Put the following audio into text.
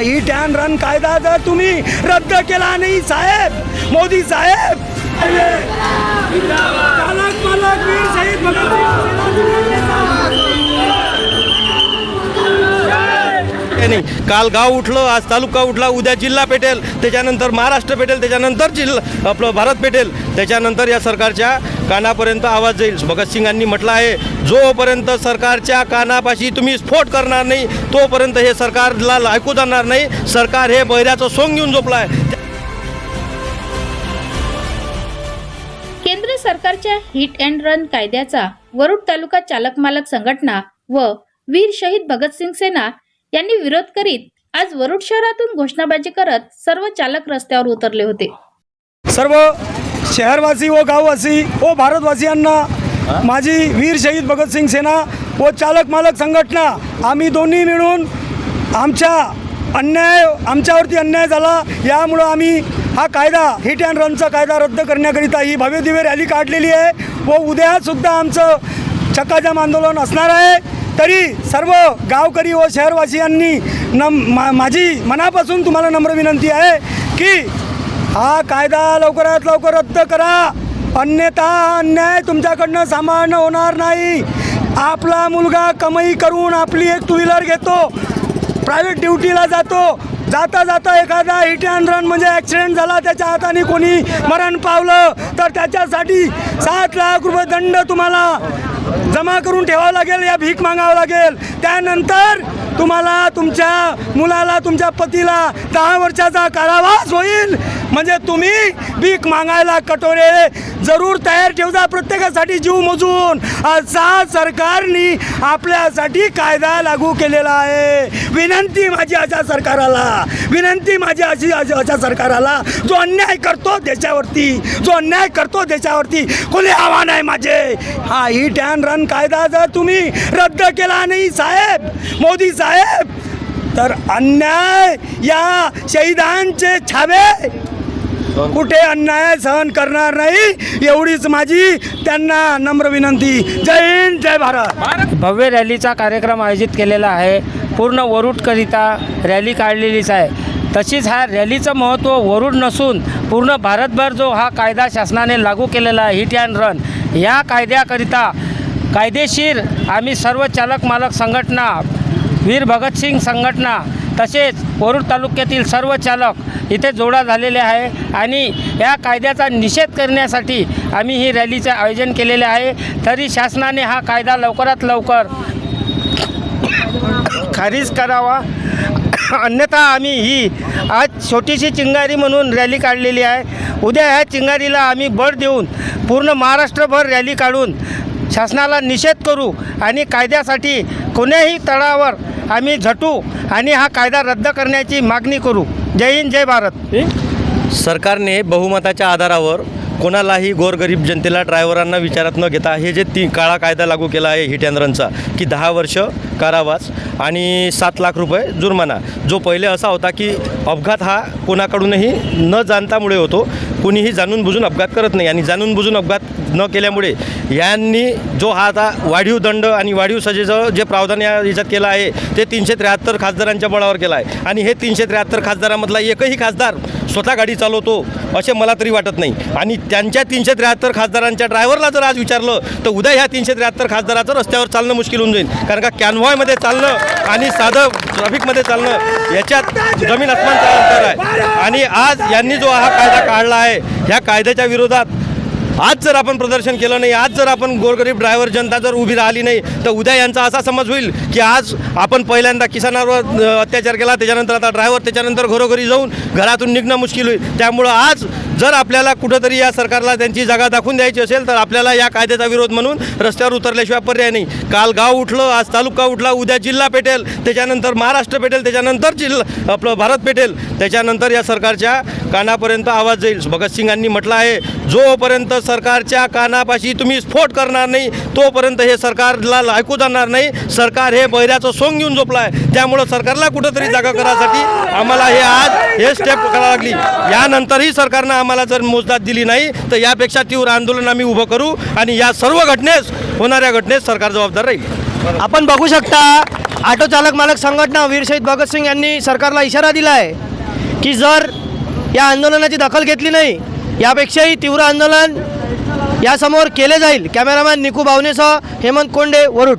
Hit and run कायदा जर तुम्ही रद्द केला नाही साहेब. मोदी साहेब. वीर शहीद काही नाही काल गाव उठलं आज तालुका उठला उद्या जिल्हा पेटेल त्याच्यानंतर महाराष्ट्र पेटेल त्याच्यानंतर जिल्हा आपलं भारत पेटेल त्याच्यानंतर या सरकारच्या कानापर्यंत आवाज जाईल. भगतसिंगांनी म्हटलं आहे जोपर्यंत सरकारच्या कानापाशी तुम्ही स्फोट करणार नाही तोपर्यंत हे सरकारला ऐकू जाणार नाही. सरकार हे बहिऱ्याचं सोंग घेऊन झोपलं आहे केंद्र सरकारच्या हिट अँड रन कायद्याचा वरुड तालुका चालक मालक संघटना व वीर शहीद भगतसिंग सेना यांनी विरोध करीत आज वरुड शहरातून घोषणाबाजी करत सर्व चालक रस्त्यावर उतरले होते. सर्व शहरवासी व गाववासी व भारतवासियांना माझी वीर शहीद भगतसिंग सेना व चालक मालक संघटना आम्ही दोन्ही मिळून आमच्या अन्याय आमच्यावरती अन्याय झाला. यामुळं आम्ही हा कायदा हिट अँड रनचा कायदा रद्द करण्याकरिता ही भव्य दिव्य रॅली काढलेली आहे व उद्यासुद्धा आमचं चक्काजाम आंदोलन असणार आहे. तरी सर्व गावकरी व शहरवासियांनी नम मा माझी मनापासून तुम्हाला नम्र विनंती आहे की हा कायदा लवकरात लवकर रद्द करा. अन्यथा अन्याय तुमच्याकडनं सामान्य होणार नाही. आपला मुलगा कमाई करून आपली एक टू व्हीलर घेतो प्रायव्हेट ड्युटीला जातो. जाता जाता एखादा हिट अँड रन म्हणजे ॲक्सिडेंट झाला त्याच्या हाताने कोणी मरण पावलं तर त्याच्यासाठी सात लाख रुपये दंड तुम्हाला जमा करून ठेवावं लागेल या भीक मागावं लागेल. त्यानंतर तुम्हाला तुमच्या मुलाला तुमच्या पतीला दहा वर्षाचा कारावास होईल. म्हणजे तुम्ही भीक मागायला कटोरे जरूर तयार ठेवता प्रत्येकासाठी जीव मोजून. असा सरकारने आपल्यासाठी कायदा लागू केलेला आहे. विनंती माझी अशा सरकाराला विनंती माझी अशी अशा सरकाराला जो अन्याय करतो देशावरती जो अन्याय करतो देशावरती कोणी आव्हान आहे माझे. हा ही टॅन रन कायदा जर तुम्ही रद्द केला नाही साहेब मोदी साहेब तर अन्याय या शहीदांचे छावे कुठे अन्याय सहन करणार नाही एवढीच माझी त्यांना नम्र विनंती. जय हिंद जय भारत. भव्य रॅलीचा कार्यक्रम आयोजित केलेला आहे. पूर्ण वरुडकरिता रॅली काढलेलीच आहे. तशीच हा रॅलीचं महत्त्व वरुड नसून पूर्ण भारतभर जो हा कायदा शासनाने लागू केलेला आहे हिट अँड रन या कायद्याकरिता कायदेशीर आम्ही सर्व चालक मालक संघटना वीर भगतसिंग संघटना तसेच वरुड तालुक्यातील सर्व चालक इथे जोडा झालेले आहे आणि या कायद्याचा निषेध करण्यासाठी आम्ही ही रॅलीचे आयोजन केलेले आहे. तरी शासनाने हा कायदा लवकरात लवकर खारिज करावा. अन्यथा आम्ही ही आज छोटीशी चिंगारी म्हणून रॅली काढलेली आहे. उद्या ह्या चिंगारीला आम्ही बळ देऊन पूर्ण महाराष्ट्रभर रॅली काढून शासनाला निषेध करू आणि कायद्यासाठी कोण्याही तळावर आम्ही झटू आणि हा कायदा रद्द करण्याची मागणी करू. जय हिंद जय भारत. सरकारने बहुमताच्या आधारावर कोणालाही गोरगरीब जनतेला ड्रायव्हरांना विचारात न घेता हे जे ती काळा कायदा लागू केला आहे हिट अँड रनचा की दहा वर्ष कारावास आणि सात लाख रुपये जुर्माना जो पहिले असा होता की अपघात हा कोणाकडूनही न जाणतामुळे होतो कुणीही जाणून बुजून अपघात करत नाही आणि जाणून बुजून अपघात न केल्यामुळे यांनी जो हा आता वाढीव दंड आणि वाढीव सजेचं जे प्रावधान या याच्यात केलं आहे ते तीनशे त्र्याहत्तर खासदारांच्या बळावर केलं आहे. आणि हे तीनशे त्र्याहत्तर खासदारामधला एकही खासदार स्वतः गाडी चालवतो असे मला तरी वाटत नाही. आणि त्यांच्या तीनशे त्र्याहत्तर खासदारांच्या ड्रायव्हरला जर आज विचारलं तर उद्या ह्या तीनशे त्र्याहत्तर खासदाराचं रस्त्यावर चालणं मुश्किल होऊन जाईल. कारण का कॅनव्हॉयमध्ये चालणं आणि साधं ट्रॅफिकमध्ये चालणं याच्यात जमीन आसमानचा अंतर आहे. आणि आज यांनी जो हा कायदा काढला आहे ह्या कायद्याच्या विरोधात आज जर आपण प्रदर्शन केलं नाही आज जर आपण गोरगरीब ड्रायव्हर जनता जर उभी राहिली नाही तर उद्या यांचा असा समज होईल की आज आपण पहिल्यांदा किसानावर अत्याचार केला त्याच्यानंतर आता ड्रायव्हर त्याच्यानंतर घरोघरी जाऊन घरातून निघणं मुश्किल होईल. त्यामुळं आज जर आपल्याला कुठंतरी या सरकारला त्यांची जागा दाखवून द्यायची असेल तर आपल्याला या कायद्याचा विरोध म्हणून रस्त्यावर उतरल्याशिवाय पर्याय नाही. काल गाव उठलं आज तालुका उठला उद्या जिल्हा पेटेल त्याच्यानंतर महाराष्ट्र पेटेल त्याच्यानंतर जिल्हा आपलं भारत पेटेल त्याच्यानंतर या सरकारच्या कानापर्यंत आवाज जाईल. भगतसिंगांनी म्हटलं आहे जोपर्यंत सरकारच्या कानापाशी तुम्ही स्फोट करणार नाही तोपर्यंत हे सरकारला ऐकू जाणार नाही. सरकार हे बैऱ्याचं सोंग घेऊन झोपलं आहे. त्यामुळं सरकारला कुठंतरी जागा करायसाठी आम्हाला हे आज हे स्टेप करावं लागली. यानंतरही सरकारनं आम्हाला जर मोजदाद दिली नाही तर यापेक्षा तीव्र आंदोलन आम्ही उभं करू आणि या सर्व घटनेस होणाऱ्या घटनेस सरकार जबाबदार राहील. आपण बघू शकता ऑटो चालक मालक संघटना वीर शहीद भगतसिंग यांनी सरकारला इशारा दिला आहे की जर या आंदोलनाची दखल घेतली नाही. यापेक्षाही तीव्र आंदोलन यासमोर केले जाईल. कॅमेरामॅन निकू भावनेसह हेमंत कोंडे वरुड.